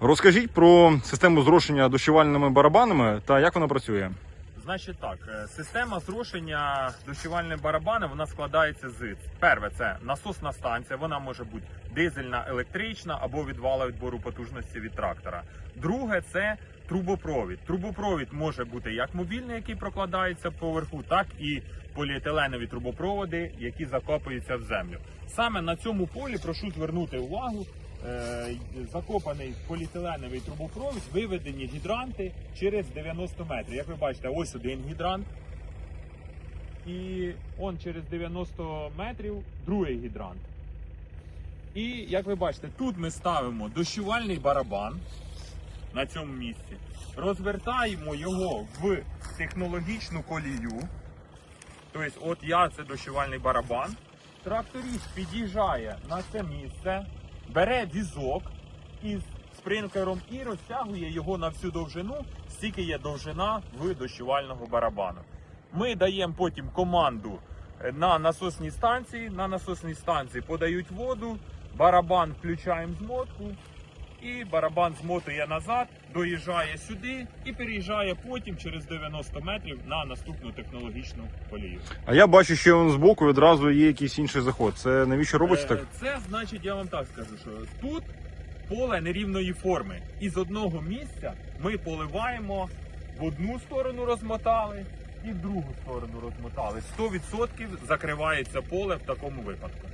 Розкажіть про систему зрошення дощувальними барабанами та як вона працює. Значить так, е, система зрошення дощувальної барабани вона складається з перше це насосна станція. Вона може бути дизельна, електрична або від вала відбору потужності від трактора. Друге це трубопровід. Трубопровід може бути як мобільний, який прокладається поверху, так і поліетиленові трубопроводи, які закопуються в землю. Саме на цьому полі прошу звернути увагу. Е, Закопаний поліетиленовий трубопровід, виведені гідранти через 90 метрів. Як ви бачите, ось один гідрант. І он через 90 метрів другий гідрант. І як ви бачите, тут ми ставимо дощувальний барабан на цьому місці, розвертаємо його в технологічну колію. Тобто, от я це дощувальний барабан. Тракторист під'їжджає на це місце, бере візок із спринклером і розтягує його на всю довжину, стільки є довжина в дощувального барабану. Ми даємо потім команду е, на насосній станції. На насосній станції подають воду, барабан включаємо змотку, і барабан змотує назад, доїжджає сюди і переїжджає потім через 90 метрів на наступну технологічну колію. А я бачу, що он збоку відразу є якийсь інший заход. Це навіщо робиться Е, так? Це значить, я вам так скажу, що тут поле нерівної форми. І з одного місця ми поливаємо в одну сторону розмотали і в другу сторону розмотали. 100% закривається поле в такому випадку.